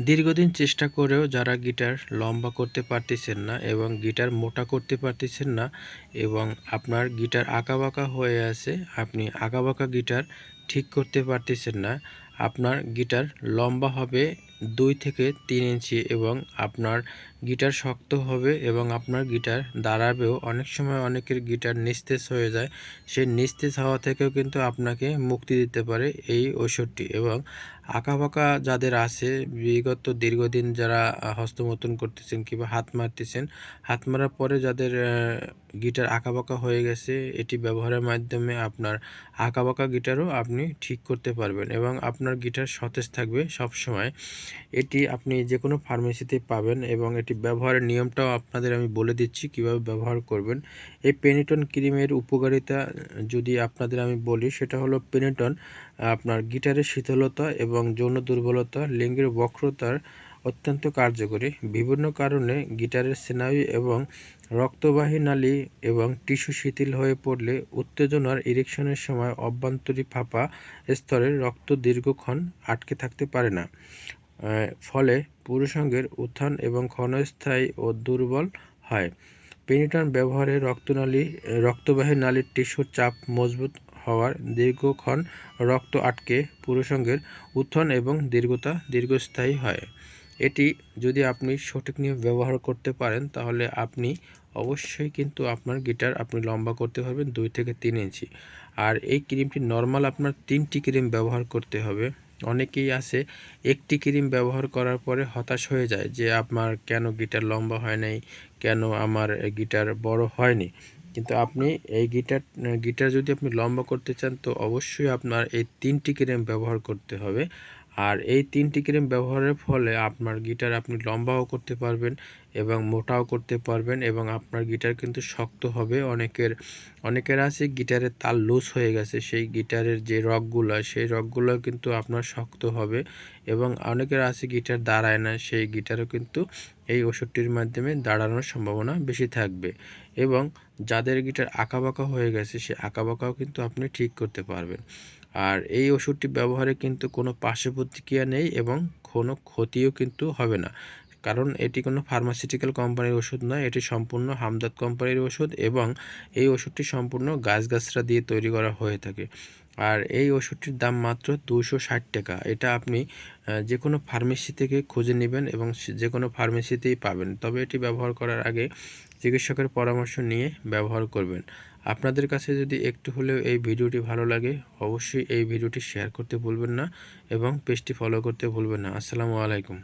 দীর্ঘদিন চেষ্টা করেও যারা গিটার লম্বা করতে পারতেছেন না এবং গিটার মোটা করতে পারতেছেন না এবং আপনার গিটার আঁকাবাঁকা হয়ে আছে, আপনি আঁকাবাঁকা গিটার ঠিক করতে পারতেছেন না, আপনার গিটার লম্বা হবে দুই থেকে তিন ইঞ্চি এবং আপনার গিটার শক্ত হবে এবং আপনার গিটার দাঁড়াবেও অনেক সময় অনেকের গিটার নিস্তেজ হয়ে যায় সেই নিস্তেজ হওয়া থেকেও কিন্তু আপনাকে মুক্তি দিতে পারে এই ওষুধটি এবং আঁকাবাঁকা যাদের আছে, বিগত দীর্ঘদিন যারা হস্তমতন করতেছেন কিংবা হাত মারতেছেন, হাত মারার পরে যাদের গিটার আঁকাবাঁকা হয়ে গেছে, এটি ব্যবহারের মাধ্যমে আপনার আঁকাবাঁকা গিটারও আপনি ঠিক করতে পারবেন এবং আপনার গিটার সতেজ থাকবে সব সময়। এটি আপনি যে কোনো ফার্মেসিতে পাবেন এবং এটি ব্যবহারের নিয়মটাও আপনাদের আমি বলে দিচ্ছি কীভাবে ব্যবহার করবেন। এই পেনিটন ক্রিমের উপকারিতা যদি আপনাদের আমি বলি, সেটা হলো পেনিটন আপনার গিটারের শীতলতা এবং যৌন দুর্বলতা, লিঙ্গের বক্রতার অত্যন্ত কার্যকরী। বিভিন্ন কারণে গিটারের স্নায়ু এবং রক্তবাহী নালী এবং টিস্যু শিথিল হয়ে পড়লে উত্তেজনার ইরেকশনের সময় অভ্যন্তরী ফাঁপা স্তরে রক্ত দীর্ঘক্ষণ আটকে থাকতে পারে না। ফলে পুরুষাঙ্গের উত্থান এবং ক্ষণস্থায়ী ও দুর্বল হয়। পেনিটন ব্যবহারে রক্তনালী, রক্তবাহী নালীর টিস্যুর চাপ মজবুত হওয়ার দীর্ঘক্ষণ রক্ত আটকে পুরুষাঙ্গের উত্থান এবং দীর্ঘতা দীর্ঘস্থায়ী হয়। এটি যদি আপনি সঠিক নিয়ম ব্যবহার করতে পারেন, তাহলে আপনি অবশ্যই কিন্তু আপনার গিটার আপনি লম্বা করতে পারবেন দুই থেকে তিন ইঞ্চি। আর এই ক্রিমটি নর্মাল আপনার তিনটি ক্রিম ব্যবহার করতে হবে। অনেকেই আছে, একটি ক্রিম ব্যবহার করার পরে হতাশ হয়ে যায় যে আমার কেন গিটার লম্বা হয় নাই, কেন আমার গিটার বড় হয়নি। কিন্তু আপনি এই গিটার গিটার যদি আপনি লম্বা করতে চান তো অবশ্যই আপনার এই তিনটি ক্রিম ব্যবহার করতে হবে। আর এই তিনটি ক্রিম ব্যবহারের ফলে আপনার গিটার আপনি লম্বাও করতে পারবেন এবং মোটাও করতে পারবেন এবং আপনার গিটার কিন্তু শক্ত হবে। অনেকের অনেকের আছে গিটারের তাল লুজ হয়ে গেছে, সেই গিটারের যে রকগুলো সেই রকগুলো কিন্তু আপনার শক্ত হবে এবং অনেকের আছে গিটার দাঁড়ায় না, সেই গিটারও কিন্তু এই ওষুধটির মাধ্যমে দাঁড়ানোর সম্ভাবনা বেশি থাকবে এবং যাদের গিটার আঁকাবাঁকা হয়ে গেছে, সে আঁকাবাঁকাও কিন্তু আপনি ঠিক করতে পারবেন। আর এই ওষুধটি ব্যবহারে কিন্তু কোনো পার্শ্ব প্রতিক্রিয়া নেই এবং কোনো ক্ষতিও কিন্তু হবে না। কারণ এটি কোনো ফার্মাসিউটিক্যাল কোম্পানির ওষুধ নয়, এটি সম্পূর্ণ হামদাদ কোম্পানির ওষুধ এবং এই ওষুধটি সম্পূর্ণ গাছগাছরা দিয়ে তৈরি করা হয়ে থাকে। আর এই ওষুধটির দাম মাত্র দুশো ষাট টাকা। এটা আপনি যে কোনো ফার্মেসি থেকে খুঁজে নেবেন এবং যে কোনো ফার্মেসিতেই পাবেন। তবে এটি ব্যবহার করার আগে চিকিৎসকের পরামর্শ নিয়ে ব্যবহার করবেন। আপনাদের কাছে যদি একটু হলেও এই ভিডিওটি ভালো লাগে, অবশ্যই এই ভিডিওটি শেয়ার করতে ভুলবেন না এবং পেজটি ফলো করতে ভুলবেন না। আসসালামু আলাইকুম।